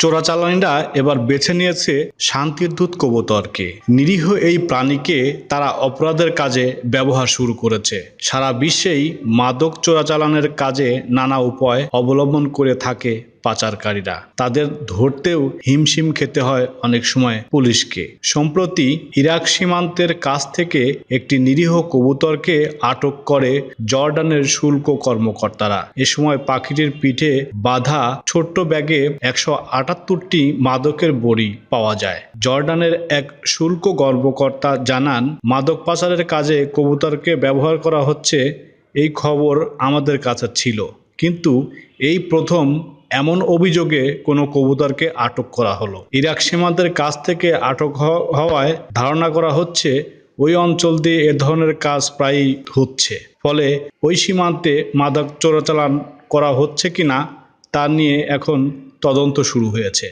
চোরাচালানিরা এবার বেছে নিয়েছে শান্তির দূত কবুতরকে। নিরীহ এই প্রাণীকে তারা অপরাধের কাজে ব্যবহার শুরু করেছে। সারা বিশ্বেই মাদক চোরাচালানের কাজে নানা উপায় অবলম্বন করে থাকে পাচারকারীরা। তাদের ধরতেও হিমশিম খেতে হয় অনেক সময় পুলিশকে। সম্প্রতি ইরাক সীমান্তের কাছ থেকে একটি নিরীহ কবুতরকে আটক করে জর্ডানের শুল্ক কর্মকর্তারা। এ সময় পাখিটির পিঠে বাধা ছোট্ট ব্যাগে একশো আটাত্তরটি মাদকের বড়ি পাওয়া যায়। জর্ডানের এক শুল্ক কর্মকর্তা জানান, মাদক পাচারের কাজে কবুতরকে ব্যবহার করা হচ্ছে, এই খবর আমাদের কাছে ছিল। কিন্তু এই প্রথম এমন অভিযোগে কোনো কবুতরকে আটক করা হলো। ইরাক সীমান্তের কাছ থেকে আটক হওয়ায় ধারণা করা হচ্ছে ওই অঞ্চল দিয়ে এ ধরনের কাজ প্রায়ই হচ্ছে। ফলে ওই সীমান্তে মাদক চোরাচালান করা হচ্ছে কিনা তা নিয়ে এখন তদন্ত শুরু হয়েছে।